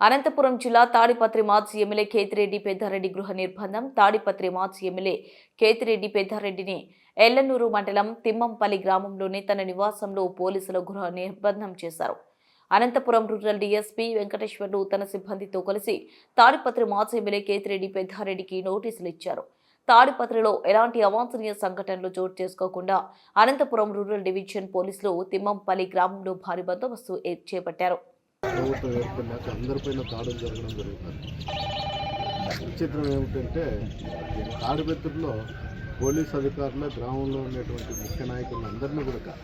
అనంతపురం జిల్లా తాడిపత్రి మాజీ ఎమ్మెల్యే కేతిరెడ్డి పెద్దారెడ్డి గృహ నిర్బంధం. తాడిపత్రి మాజీ ఎమ్మెల్యే కేతిరెడ్డి పెద్దారెడ్డిని ఎల్లనూరు మండలం తిమ్మంపల్లి గ్రామంలోని తన నివాసంలో పోలీసులు గృహ నిర్బంధం చేశారు. అనంతపురం రూరల్ డీఎస్పీ వెంకటేశ్వర్లు తన సిబ్బందితో కలిసి తాడిపత్రి మాజీ ఎమ్మెల్యే కేతిరెడ్డి పెద్దారెడ్డికి నోటీసులు ఇచ్చారు. తాడిపత్రిలో ఎలాంటి అవాంఛనీయ సంఘటనలు చోటు చేసుకోకుండా అనంతపురం రూరల్ డివిజన్ పోలీసులు తిమ్మంపల్లి గ్రామంలో భారీ బందోబస్తు చేపట్టారు. ప్రభుత్వం ఏర్పడినాక అందరిపైన దాడులు జరగడం జరుగుతుంది. విచిత్రం ఏమిటంటే తాడిపెత్తుల్లో పోలీస్ అధికారులు గ్రామంలో ఉండేటువంటి ముఖ్య నాయకులు అందరినీ కూడా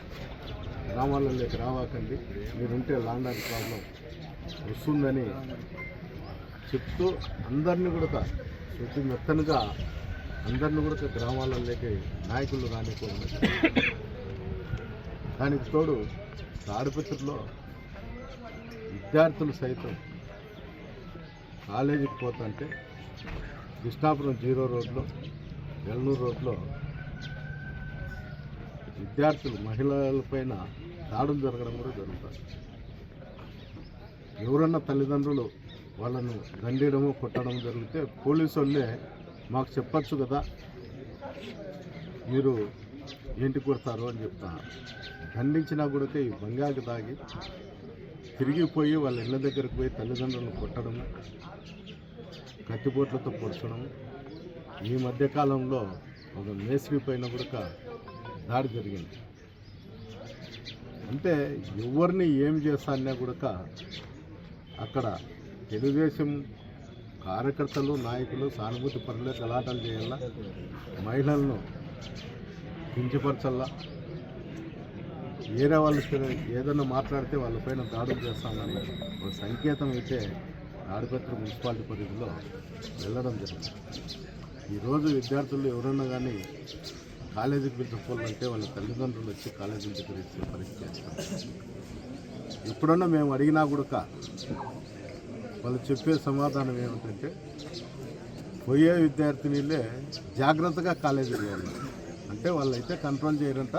గ్రామాలలోకి రావాకండి. మీరుంటే లాండ్ ఆర్డర్ ప్రాబ్లం వస్తుందని చెప్తూ అందరినీ కూడా శుద్ధి మెత్తనుగా అందరిని కూడా గ్రామాలలోకి నాయకులు రానిపోవడం దానికి తోడు తాడిపత్రిలో విద్యార్థులు సైతం కాలేజీకి పోతుంటే కృష్ణాపురం జీరో రోడ్లో ఎల్లూరు రోడ్లో విద్యార్థులు మహిళలపైన దాడులు జరగడం కూడా జరుగుతుంది. ఎవరన్నా తల్లిదండ్రులు వాళ్ళను దండేయడము కొట్టడం జరిగితే పోలీసు వాళ్ళే మాకు చెప్పచ్చు కదా మీరు ఏంటి కొడతారు అని చెప్తాను. దండించినా కూడా ఈ బంగాకి తాగి తిరిగిపోయి వాళ్ళ ఇళ్ళ దగ్గరకు పోయి తల్లిదండ్రులను కొట్టడము కత్తిపోట్లతో పొడచడం ఈ మధ్యకాలంలో ఒక మేస్త్రి పైన కూడా దాడి జరిగింది. అంటే ఎవరిని ఏం చేస్తానే కూడా అక్కడ తెలుగుదేశం కార్యకర్తలు నాయకులు సానుభూతి పరులే గలాటలు చేయాలా? మహిళలను కించపరచల్లా వేరే వాళ్ళు ఏదైనా ఏదన్నా మాట్లాడితే వాళ్ళపైన దాడులు చేస్తామని ఒక సంకేతం అయితే తాడిపత్రి మున్సిపాలిటీ పరిధిలో వెళ్ళడం జరిగింది. ఈరోజు విద్యార్థులు ఎవరన్నా కానీ కాలేజీకి పిలిచిపోవాలంటే వాళ్ళ తల్లిదండ్రులు వచ్చి కాలేజీ పిలిచే పరిస్థితి చేస్తారు. ఎప్పుడన్నా మేము అడిగినా కూడా వాళ్ళు చెప్పే సమాధానం ఏమిటంటే పోయే విద్యార్థినిలే జాగ్రత్తగా కాలేజీకి వెళ్ళాలి అంటే వాళ్ళైతే కంట్రోల్ చేయరంట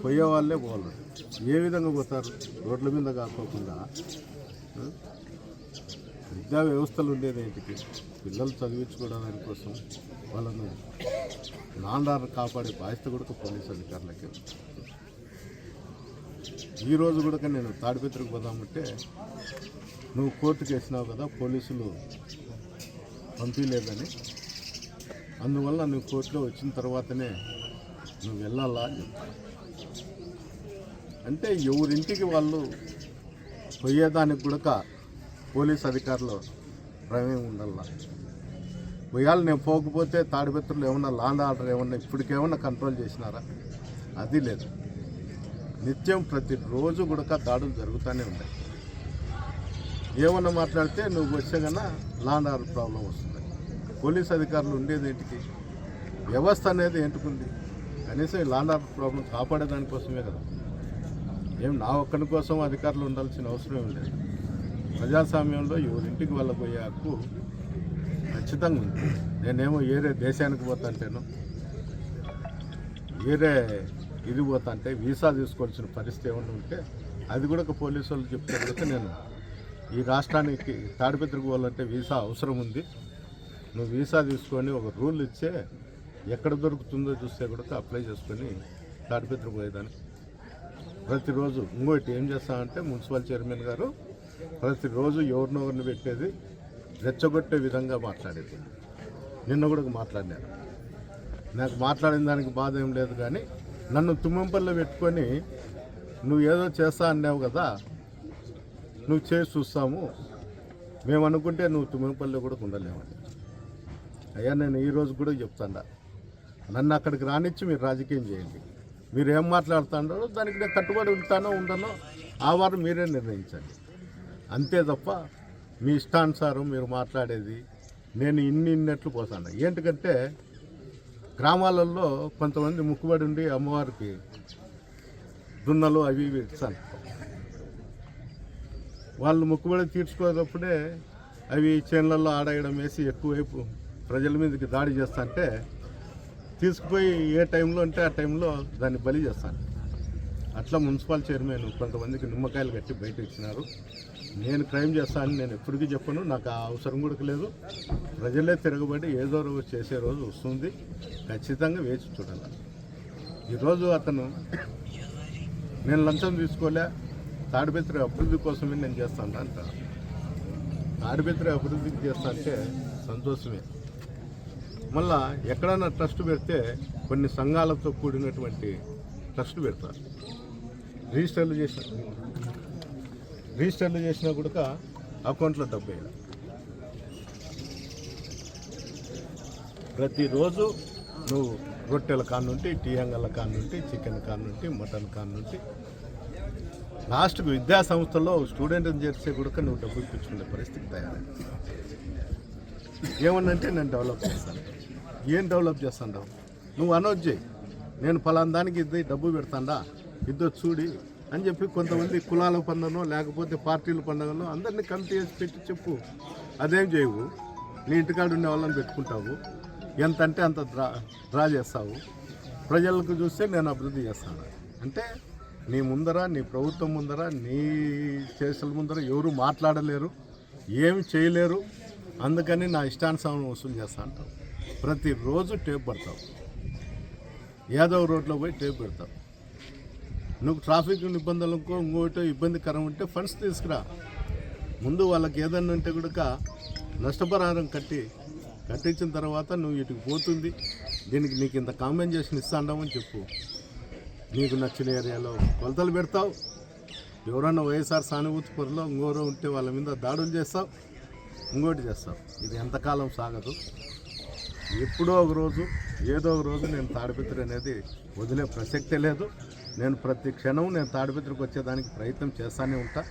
పోయేవాళ్ళే పోవాలి. ఏ విధంగా పోతారు? రోడ్ల మీద కాకోకుండా విద్యా వ్యవస్థలు ఉండేది ఏంటికి? పిల్లలు చదివించుకోవడానికి కోసం వాళ్ళను నాండారు కాపాడే బాధ్యత కూడా పోలీస్ అధికారులకి ఈరోజు కూడా నేను తాడిపత్రికి పోదామంటే నువ్వు కోర్టుకు వేసినావు కదా పోలీసులు పంపించలేదని అందువల్ల నువ్వు కోర్టులో వచ్చిన తర్వాతనే నువ్వు వెళ్ళాలా అని చెప్తాను అంటే ఎవరింటికి వాళ్ళు పోయేదానికి కూడా పోలీస్ అధికారులు ప్రమేయం ఉండాల. పోయాలి నేను పోకపోతే తాడిపత్రులు ఏమన్నా లాండ్ ఆర్డర్ ఏమన్నా ఇప్పటికేమన్నా కంట్రోల్ చేసినారా? అది లేదు. నిత్యం ప్రతిరోజు కూడా దాడులు జరుగుతూనే ఉన్నాయి ఏమన్నా మాట్లాడితే నువ్వు వచ్చే కన్నా లాండ్ ఆర్డర్ ప్రాబ్లం వస్తుంది. పోలీస్ అధికారులు ఉండేది ఏంటికి? వ్యవస్థ అనేది ఏంటుకుంది? కనీసం ఈ లాండ్ ఆర్డర్ ప్రాబ్లం కాపాడేదానికోసమే కదా. ఏం నా ఒక్కడి కోసం అధికారులు ఉండాల్సిన అవసరం ఏం లేదు. ప్రజాస్వామ్యంలో ఎవరింటికి వెళ్ళబోయే హక్కు ఖచ్చితంగా ఉంది. నేనేమో ఏరే దేశానికి పోతాంటేను ఏరే ఇది పోతాంటే వీసా తీసుకోవాల్సిన పరిస్థితి ఏమన్నా ఉంటే అది కూడా ఒక పోలీసు వాళ్ళు చెప్తే నేను ఈ రాష్ట్రానికి తాడిపత్రికి పోవాలంటే వీసా అవసరం ఉంది. నువ్వు వీసా తీసుకొని ఒక రూల్ ఇచ్చే ఎక్కడ దొరుకుతుందో చూస్తే కూడా అప్లై చేసుకొని తాడిపత్రికి పోయేదానికి ప్రతిరోజు ఇంకోటి ఏం చేస్తామంటే మున్సిపల్ చైర్మన్ గారు ప్రతిరోజు ఎవరినొవరిని పెట్టేది రెచ్చగొట్టే విధంగా మాట్లాడేది. నిన్న కూడా మాట్లాడినారు నాకు మాట్లాడిన దానికి బాధ ఏం లేదు కానీ నన్ను తుమ్మంపల్లో పెట్టుకొని నువ్వు ఏదో చేస్తా అన్నావు కదా నువ్వు చేసి చూస్తాము. మేము అనుకుంటే నువ్వు తుమ్మంపల్లిలో కూడా ఉండలేమని అయ్యా నేను ఈరోజు కూడా చెప్తాను నన్ను అక్కడికి రానిచ్చి మీరు రాజకీయం చేయండి. మీరు ఏం మాట్లాడుతున్నారో దానికి నేను కట్టుబడి ఉంటానో ఉండనో ఆ వారం మీరే నిర్ణయించండి. అంతే తప్ప మీ ఇష్టానుసారం మీరు మాట్లాడేది నేను ఇన్ని ఇన్నట్లు పోతాను ఏంటికంటే గ్రామాలలో కొంతమంది ముక్కుబడి ఉండి అమ్మవారికి దున్నలు అవి ఇవి ఇస్తాను. వాళ్ళు ముక్కుబడి తీర్చుకునేటప్పుడే అవి చేనులలో ఆడేయడం వేసి ఎక్కువైపు ప్రజల మీదకి దాడి చేస్తుంటే తీసుకుపోయి ఏ టైంలో అంటే ఆ టైంలో దాన్ని బలి చేస్తాను. అట్లా మున్సిపల్ చైర్మన్ కొంతమందికి నిమ్మకాయలు కట్టి బయట ఇచ్చినారు నేను క్రైమ్ చేస్తానని నేను ఎప్పటికీ చెప్పను. నాకు ఆ అవసరం కూడా లేదు. ప్రజలే తిరగబడి ఏదో రోజు చేసే రోజు వస్తుంది. ఖచ్చితంగా వేచి చూడాలి. ఈరోజు అతను నేను లంచం తీసుకోలే. తాడిపత్రి అభివృద్ధి కోసమే నేను చేస్తాను అంట. తాడిపత్రి అభివృద్ధికి చేస్తా అంటే సంతోషమే. మళ్ళా ఎక్కడైనా ట్రస్ట్ పెడితే కొన్ని సంఘాలతో కూడినటువంటి ట్రస్ట్ పెడతారు. రిజిస్టర్లు చేసిన రిజిస్టర్లు చేసినా కూడా అకౌంట్లో డబ్బు ప్రతిరోజు నువ్వు రొట్టెల కాన్ నుండి టీ అంగళ్ళ కాడ నుండి చికెన్ కాన్ నుండి మటన్ కాన్ నుండి లాస్ట్కు విద్యా సంస్థల్లో స్టూడెంట్ని చేస్తే కూడా నువ్వు డబ్బు ఇప్పించుకునే పరిస్థితి తయారైంది. ఏమన్నంటే నేను డెవలప్ చేస్తాను. ఏం డెవలప్ చేస్తాను నువ్వు అనౌన్స్ చేయి. నేను ఫలాందానికి ఇది డబ్బు పెడతాడా? ఇద్దో చూడి అని చెప్పి కొంతమంది కులాల పండుగనో లేకపోతే పార్టీల పండగనో అందరినీ కమిటీ చేసి పెట్టి చెప్పు. అదేం చేయవు? నీ ఇంటికాడ ఉండే వాళ్ళని పెట్టుకుంటావు. ఎంత అంటే అంత డ్రా డ్రా చేస్తావు. ప్రజలకు చూస్తే నేను అభివృద్ధి చేస్తాను. అంటే నీ ముందర నీ ప్రభుత్వం ముందర నీ చేసల ముందర ఎవరు మాట్లాడలేరు ఏమి చేయలేరు. అందుకని నా ఇష్టానుసారం వసూలు చేస్తా అంటావు. ప్రతిరోజు టేప్ పడతావు. యాదవ్ రోడ్లో పోయి టేప్ పెడతావు. నువ్వు ట్రాఫిక్ నిబంధనలకు ఇంకోటో ఇబ్బందికరం ఉంటే ఫండ్స్ తీసుకురా. ముందు వాళ్ళకి ఏదన్నా ఉంటే కూడా నష్టపరిహారం కట్టి కట్టించిన తర్వాత నువ్వు ఇటుకు పోతుంది. దీనికి నీకు ఇంత కాంపెన్సేషన్ ఇస్తాండామని చెప్పు. నీకు నచ్చిన ఏరియాలో కొలతలు పెడతావు. ఎవరన్నా వైఎస్ఆర్ సానుభూతి పొరలో ఇంకోరో ఉంటే వాళ్ళ మీద దాడులు చేస్తావు. ఇంకోటి చేస్తావు. ఇది ఎంతకాలం సాగదు. ఎప్పుడో ఒక రోజు ఏదో ఒక రోజు నేను తాడిపత్రి అనేది వదిలే ప్రసక్తే లేదు. నేను ప్రతి క్షణం నేను తాడిపత్రికి వచ్చేదానికి ప్రయత్నం చేస్తానే ఉంటా.